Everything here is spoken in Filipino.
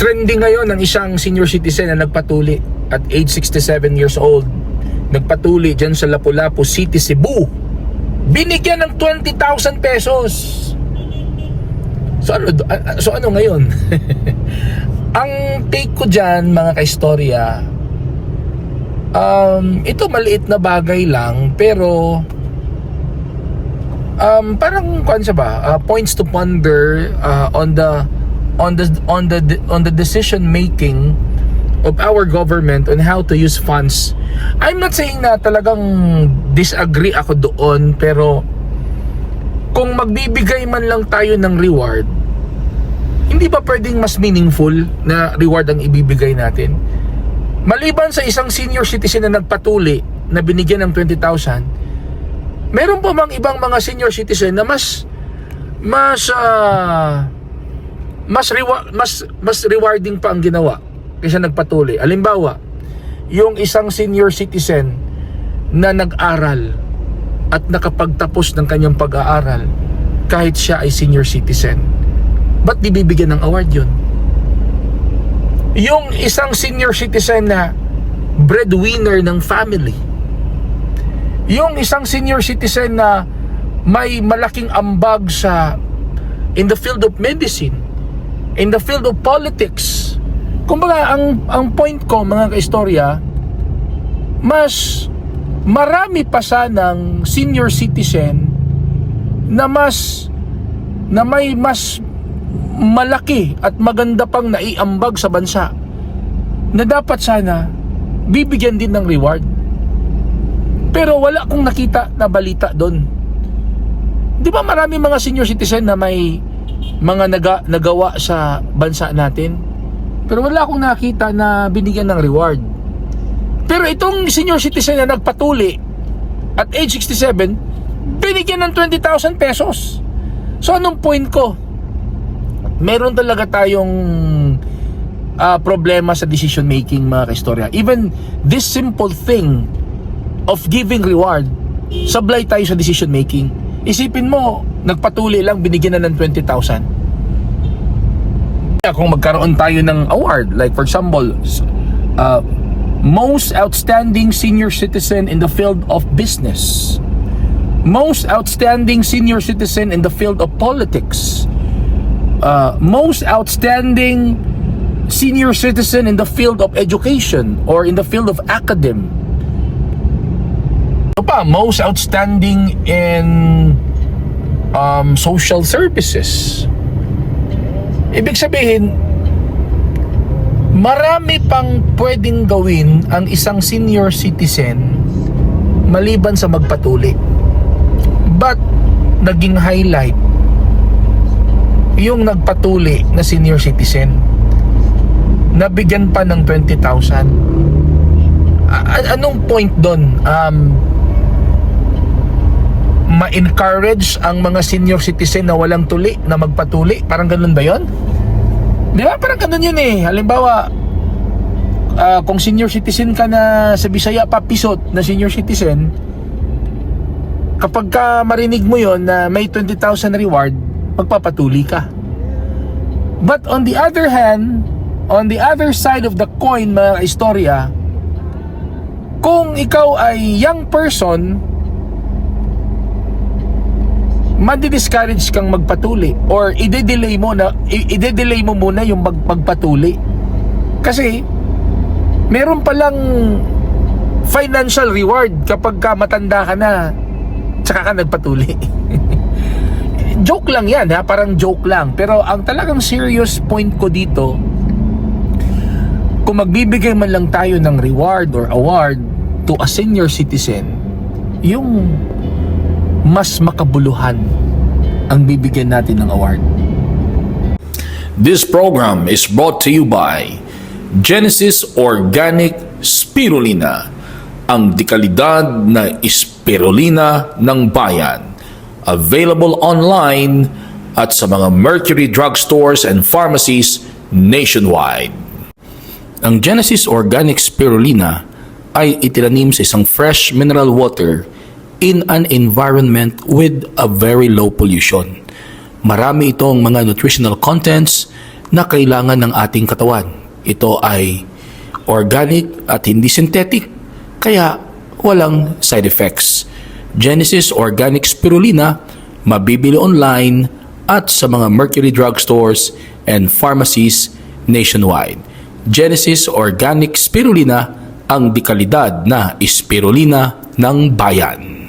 trending ngayon ng isang senior citizen na nagpatuli at age 67 years old. Nagpatuli dyan sa Lapu-Lapu City, Cebu. Binigyan ng 20,000 pesos. So ano, so ano ngayon? Ang take ko dyan, mga kaistorya, um, ito maliit na bagay lang, pero um, parang kwan siya ba uh, points to ponder uh, on the on the on the on the decision making of our government on how to use funds. I'm not saying na talagang disagree ako doon pero kung magbibigay man lang tayo ng reward hindi ba pwedeng mas meaningful na reward ang ibibigay natin? Maliban sa isang senior citizen na nagpatuli na binigyan ng 20,000 meron pa mang ibang mga senior citizen na mas mas ah, mas rewa- mas mas rewarding pa ang ginawa kaysa nagpatuli. Halimbawa, yung isang senior citizen na nag-aral at nakapagtapos ng kanyang pag-aaral kahit siya ay senior citizen. Ba't di bibigyan ng award yun? Yung isang senior citizen na breadwinner ng family yung isang senior citizen na may malaking ambag sa in the field of medicine, in the field of politics. Kumbaga, ang, ang point ko, mga kaistorya, mas marami pa sanang senior citizen na mas na may mas malaki at maganda pang naiambag sa bansa na dapat sana bibigyan din ng reward. Pero wala akong nakita na balita doon. Di ba marami mga senior citizen na may mga naga, nagawa sa bansa natin? Pero wala akong nakita na binigyan ng reward. Pero itong senior citizen na nagpatuli at age 67, binigyan ng 20,000 pesos. So anong point ko? Meron talaga tayong ah, problema sa decision making mga kaistorya. Even this simple thing of giving reward, sablay tayo sa decision making. Isipin mo, nagpatuli lang, binigyan na ng 20,000. Kaya Kung magkaroon tayo ng award, like for example, uh, most outstanding senior citizen in the field of business, most outstanding senior citizen in the field of politics, uh, most outstanding senior citizen in the field of education or in the field of academe, ano pa, most outstanding in um, social services. Ibig sabihin, marami pang pwedeng gawin ang isang senior citizen maliban sa magpatuli. But, naging highlight yung nagpatuli na senior citizen nabigyan pa ng 20,000 A- anong point doon? Um, ma-encourage ang mga senior citizen na walang tuli na magpatuli? Parang ganun ba yon? Di ba? Parang ganun yun eh. Halimbawa, ah, kung senior citizen ka na sa Bisaya pa pisot na senior citizen, kapag ka marinig mo yon na may 20,000 reward, magpapatuli ka. But on the other hand, on the other side of the coin, mga istorya, kung ikaw ay young person, madi-discourage kang magpatuli or ide-delay mo na ide-delay mo muna yung mag magpatuli. Kasi meron palang financial reward kapag ka matanda ka na tsaka ka nagpatuli. joke lang yan ha, parang joke lang. Pero ang talagang serious point ko dito, kung magbibigay man lang tayo ng reward or award to a senior citizen, yung mas makabuluhan ang bibigyan natin ng award. This program is brought to you by Genesis Organic Spirulina, ang dekalidad na spirulina ng bayan. Available online at sa mga Mercury drugstores and pharmacies nationwide. Ang Genesis Organic Spirulina ay itinanim sa isang fresh mineral water in an environment with a very low pollution. Marami itong mga nutritional contents na kailangan ng ating katawan. Ito ay organic at hindi synthetic, kaya walang side effects. Genesis Organic Spirulina, mabibili online at sa mga Mercury Drug Stores and pharmacies nationwide. Genesis Organic Spirulina, ang dekalidad na spirulina ng bayan.